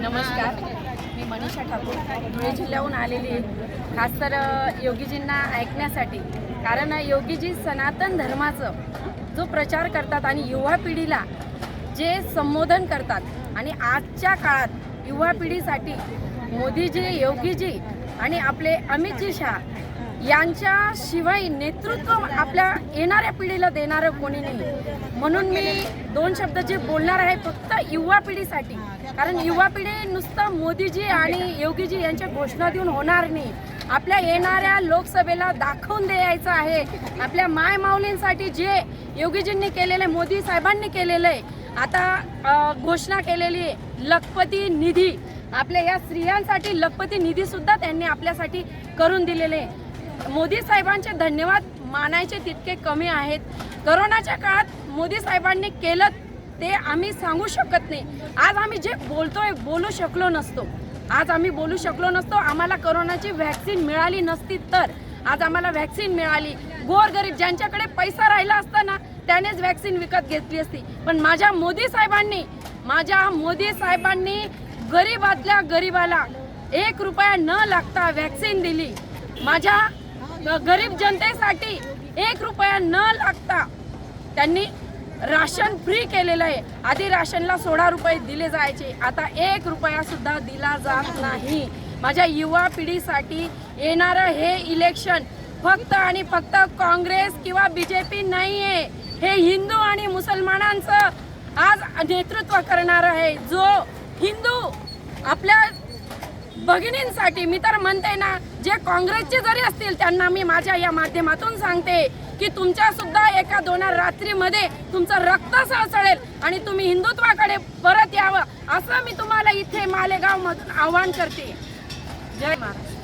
नमस्कार. मी मनीषा ठाकूर. धुळे जिल्ह्याहून आलेली आहे. खास तर योगीजींना ऐकण्यासाठी. कारण योगीजी सनातन धर्माचं जो प्रचार करतात आणि युवा पिढीला जे संबोधन करतात आणि आजच्या काळात युवा पिढीसाठी मोदीजी योगीजी आणि आपले अमितजी शहा यांच्याशिवाय नेतृत्व आपल्या येणाऱ्या पिढीला देणारं कोणी नाही. म्हणून मी दोन शब्द जे बोलणार आहे फक्त युवा पिढीसाठी. कारण युवा पिढी नुसतं मोदीजी आणि योगीजी यांच्या घोषणा देऊन होणार नाही. आपल्या येणाऱ्या लोकसभेला दाखवून द्यायचं आहे. आपल्या माय माऊलींसाठी जे योगीजींनी केलेलं आहे मोदी साहेबांनी केलेलं आहे आता घोषणा केलेली आहे लखपती निधी. आपल्या या स्त्रियांसाठी लखपती निधीसुद्धा त्यांनी आपल्यासाठी करून दिलेले. आहे मोदी साहेबांचे धन्यवाद मानायचे तितके कमी आहेत. करोनाच्या काळात मोदी साहेबांनी केलं ते आम्ही सांगू शकत नाही. आज आम्ही जे बोलतोय बोलू शकलो नसतो. आज आम्ही बोलू शकलो नसतो. आम्हाला करोनाची व्हॅक्सिन मिळाली नसती तर. आज आम्हाला व्हॅक्सिन मिळाली. गोरगरीब ज्यांच्याकडे पैसा राहिला असता ना त्यानेच व्हॅक्सिन विकत घेतली असती. पण माझ्या मोदी साहेबांनी माझ्या मोदी साहेबांनी गरीबातल्या गरीबाला एक रुपया न लागता व्हॅक्सिन दिली. माझ्या गरीब जनतेसाठी एक रुपया न लागता त्यांनी राशन फ्री केलेलं आहे. आधी राशनला सोळा रुपये दिले जायचे. आता एक रुपया सुद्धा दिला जात नाही. माझ्या युवा पिढीसाठी येणारं हे इलेक्शन फक्त आणि फक्त काँग्रेस किंवा बीजेपी नाही आहे हे हिंदू आणि मुसलमानांचं आज नेतृत्व करणार आहे. जो हिंदू आपल्या भगिनींसाठी मी तर म्हणते ना जे काँग्रेसचे जरी असतील त्यांना मी माझ्या या माध्यमातून सांगते की तुमच्या सुद्धा एका दोन रात्रीमध्ये तुमचं रक्त सळसळेल आणि तुम्ही हिंदुत्वाकडे परत यावं असं मी तुम्हाला इथे मालेगाव मधून आवाहन करते. जय